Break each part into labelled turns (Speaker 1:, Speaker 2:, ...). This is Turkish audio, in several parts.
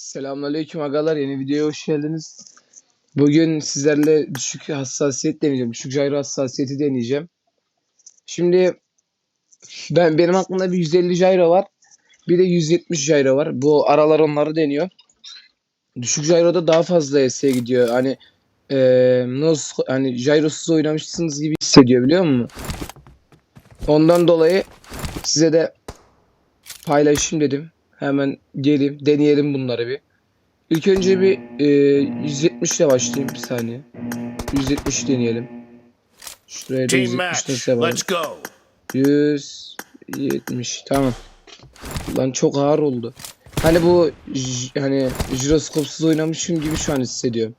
Speaker 1: Selamünaleyküm agalar yeni videoya hoş geldiniz. Bugün sizlerle düşük hassasiyet deneyeceğim. Düşük gyro hassasiyeti deneyeceğim. Şimdi ben benim aklımda bir 150 gyro var. Bir de 170 gyro var. Bu aralar onları deniyor. Düşük gyro'da daha fazla ES'e gidiyor. Hani eee nasıl hani gyrosuz oynamışsınız gibi hissediyor biliyor musun? Ondan dolayı size de paylaşayım dedim. Hemen geleyim, deneyelim bunları bir. İlk önce bir e, 170 ile başlayayım bir saniye. 170 deneyelim. Şuraya da
Speaker 2: Team
Speaker 1: 170
Speaker 2: match.
Speaker 1: nasıl yapalım?
Speaker 2: Let's go.
Speaker 1: 170 tamam. Lan çok ağır oldu. Hani bu hani jiroskopsuz oynamışım gibi şu an hissediyorum.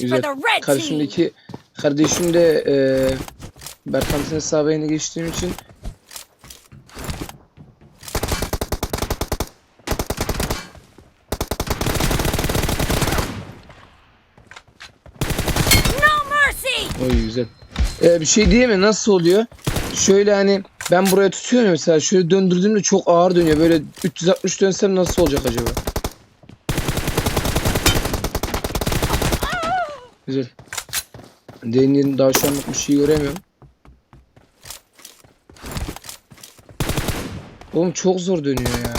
Speaker 1: Güzel. Karşımdaki kardeşim de e, Berkant'ın hesabı yeni geçtiğim için. Oy güzel. Ee, bir şey diyeyim mi? Nasıl oluyor? Şöyle hani ben buraya tutuyorum mesela şöyle döndürdüğümde çok ağır dönüyor. Böyle 360 dönsem nasıl olacak acaba? Güzel. Deneyelim daha şu anlık bir şey göremiyorum. Oğlum çok zor dönüyor ya.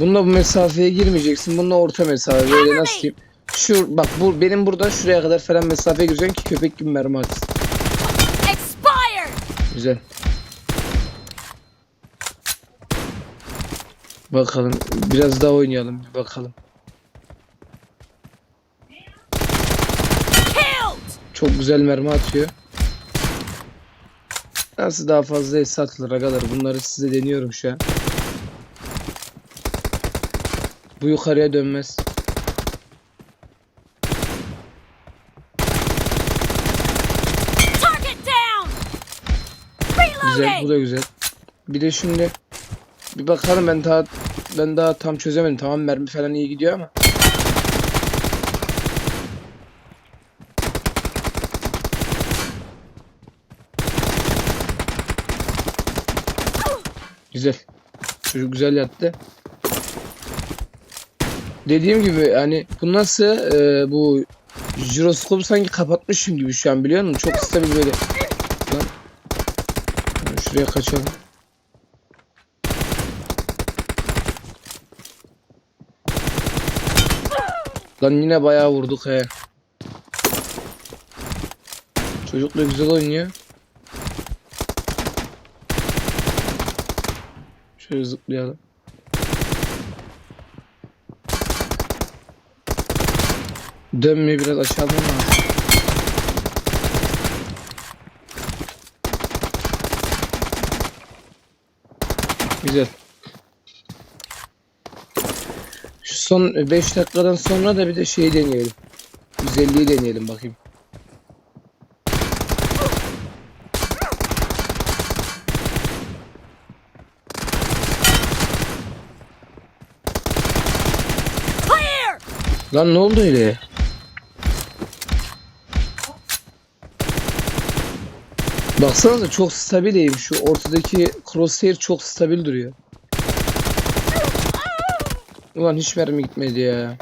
Speaker 1: Bununla bu mesafeye girmeyeceksin. Bununla orta mesafe böyle nasıl diyeyim? Şu bak bu benim buradan şuraya kadar falan mesafeye gireceksin ki köpek gibi mermi atsın. Güzel. Bakalım biraz daha oynayalım bir bakalım. Çok güzel mermi atıyor. Nasıl daha fazla es atılır agalar bunları size deniyorum şu an. Bu yukarıya dönmez. Güzel bu da güzel. Bir de şimdi bir bakalım ben daha ben daha tam çözemedim. Tamam mermi falan iyi gidiyor ama. Güzel. Çocuk güzel yattı. Dediğim gibi hani bu nasıl e, bu jiroskopu sanki kapatmışım gibi şu an biliyor musun? Çok stabil böyle. Lan. Şuraya kaçalım. Lan yine bayağı vurduk he. Çocuk güzel oynuyor. Şöyle zıplayalım. Dönmeyi biraz aşağıdan lazım. Güzel. Şu son 5 dakikadan sonra da bir de şey deneyelim. 150'yi deneyelim bakayım.
Speaker 3: Clear.
Speaker 1: Lan ne oldu öyle? Baksanıza çok stabileyim. Şu ortadaki crosshair çok stabil duruyor. Ulan hiç mermi gitmedi ya.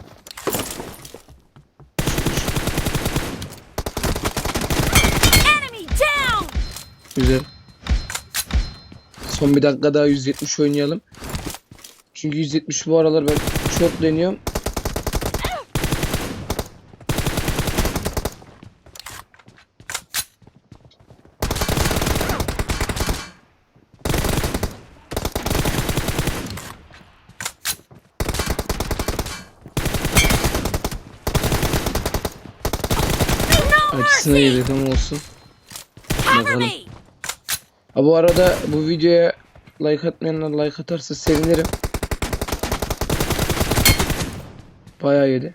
Speaker 1: Güzel. Son bir dakika daha 170 oynayalım. Çünkü 170 bu aralar ben çok deniyorum.
Speaker 3: No
Speaker 1: Açısına
Speaker 3: mercy.
Speaker 1: yedi tam olsun. Bakalım. Ha bu arada bu videoya like atmayanlar like atarsa sevinirim. Bayağı yedi.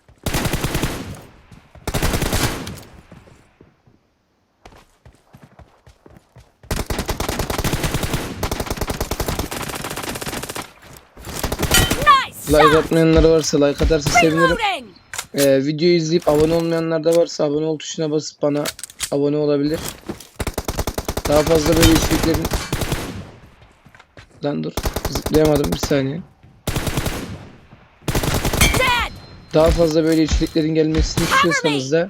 Speaker 3: Nice
Speaker 1: Like atmayanlar varsa like atarsa sevinirim. Ee, videoyu izleyip abone olmayanlar da varsa abone ol tuşuna basıp bana abone olabilir. Daha fazla böyle içeriklerin... Lan dur. Zıplayamadım bir saniye. Daha fazla böyle içeriklerin gelmesini istiyorsanız da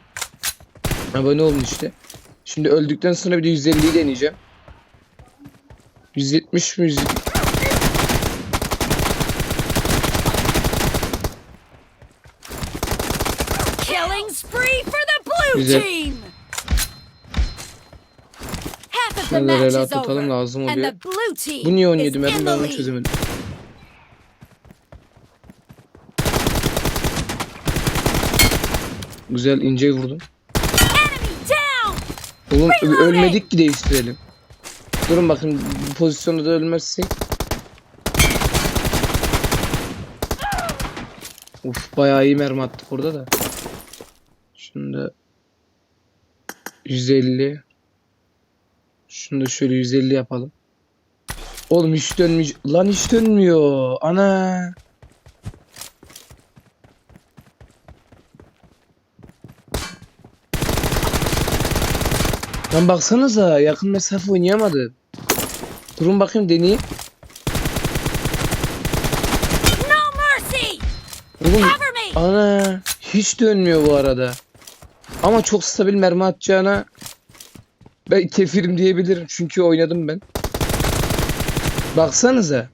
Speaker 1: abone olun işte. Şimdi öldükten sonra bir de 150'yi deneyeceğim. 170 mi? 100...
Speaker 3: Killing spree for the blue
Speaker 1: Güzel.
Speaker 3: team! Half of the
Speaker 1: Şunları
Speaker 3: match is over,
Speaker 1: lazım
Speaker 3: and
Speaker 1: oluyor.
Speaker 3: the blue team
Speaker 1: Bu niye
Speaker 3: is
Speaker 1: 17 mermi ben
Speaker 3: the
Speaker 1: onu
Speaker 3: lead.
Speaker 1: çözemedim. Güzel ince vurdum.
Speaker 3: Enemy down!
Speaker 1: Oğlum ölmedik ki değiştirelim. Durun bakın bu pozisyonda da ölmezsek. Uf bayağı iyi mermi attık orada da. Şunu da 150. Şunu da şöyle 150 yapalım. Oğlum hiç dönmüyor. Lan hiç dönmüyor. Ana. Lan baksanıza yakın mesafe oynayamadı. Durun bakayım deneyeyim.
Speaker 3: No mercy!
Speaker 1: Oğlum ana hiç dönmüyor bu arada. Ama çok stabil mermi atacağına ben kefirim diyebilirim çünkü oynadım ben. Baksanıza.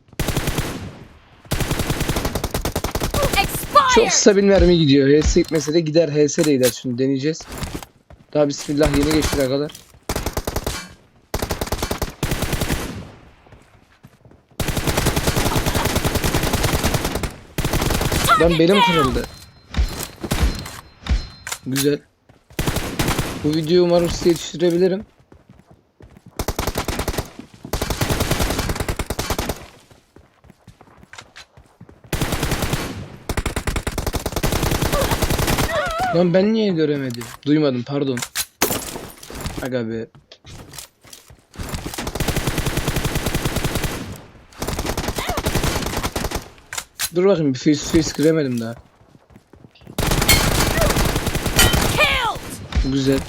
Speaker 1: Çok stabil mermi gidiyor. HS gitmese de gider. HS de gider. Şimdi deneyeceğiz. Daha bismillah yeni geçti kadar. Lan benim kırıldı. Güzel. Bu videoyu umarım size yetiştirebilirim. Lan ben niye göremedim? Duymadım pardon. Aga be. Dur bakayım bir face face giremedim daha. Güzel.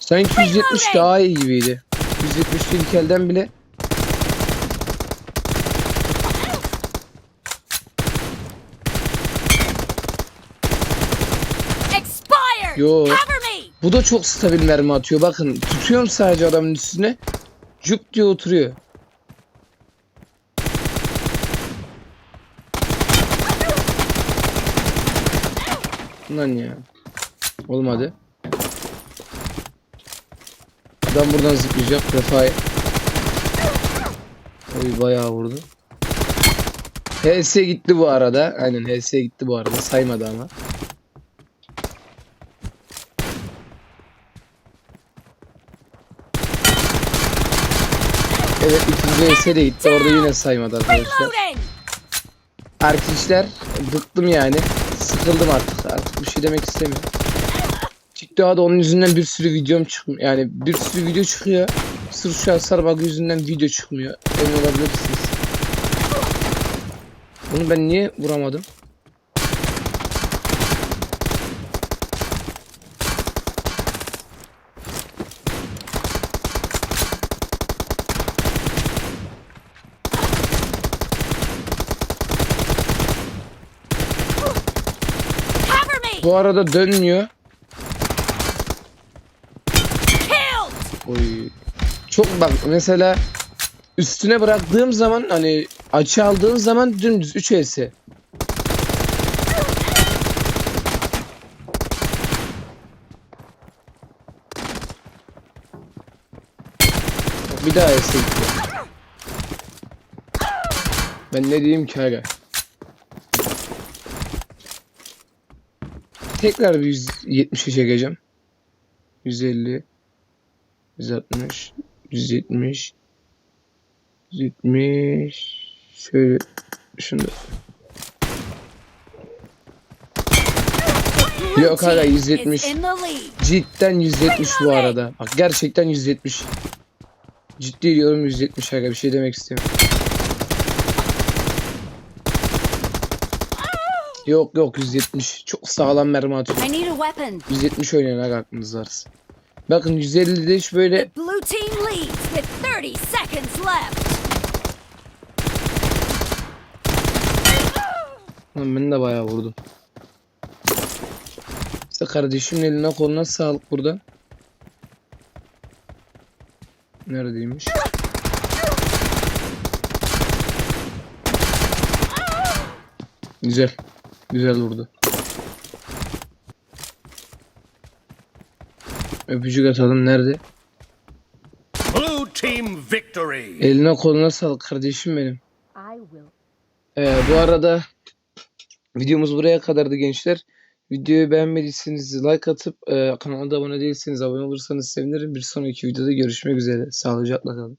Speaker 1: Sanki 170 daha iyi gibiydi. 170 ilk elden bile. Yo. Bu da çok stabil mermi atıyor. Bakın tutuyorum sadece adamın üstüne. Cuk diye oturuyor. Lan ya. Olmadı. Adam buradan zıplayacak. Refai. Oy bayağı vurdu. HS gitti bu arada. Aynen HS gitti bu arada. Saymadı ama. Evet ikinci HS de gitti. Orada yine saymadı arkadaşlar. Arkadaşlar bıktım yani. Sıkıldım artık. Artık bir şey demek istemiyorum. TikTok'a da onun yüzünden bir sürü videom çıkmıyor. Yani bir sürü video çıkıyor. Sırf şu hasar bug yüzünden video çıkmıyor. Emin olabilirsiniz. Bunu ben niye vuramadım? Bu arada dönmüyor. Oy. Çok bak mesela üstüne bıraktığım zaman hani açı aldığın zaman dümdüz 3 HS. Bir daha gitti. Ben ne diyeyim ki aga. Tekrar bir 170'e çekeceğim. 150 160 170 170 şöyle şunu Yok hala
Speaker 3: Team
Speaker 1: 170
Speaker 3: is in the lead.
Speaker 1: cidden 170 bu arada bak gerçekten 170 ciddi diyorum 170 aga bir şey demek istemiyorum Yok yok 170. Çok sağlam mermi atıyor.
Speaker 3: I need a weapon.
Speaker 1: 170 oynayan aga aklınız varsa. Bakın 150'de hiç böyle
Speaker 3: Blue team leads with 30 seconds left.
Speaker 1: Lan ben de bayağı vurdum. İşte kardeşimin eline koluna sağlık burada. Neredeymiş? Güzel. Güzel vurdu. Öpücük atalım. Nerede?
Speaker 2: Blue team victory.
Speaker 1: Eline koluna sağlık kardeşim benim. Ee, bu arada videomuz buraya kadardı gençler. Videoyu beğenmediyseniz like atıp e, kanala da abone değilseniz abone olursanız sevinirim. Bir sonraki videoda görüşmek üzere. Sağlıcakla kalın.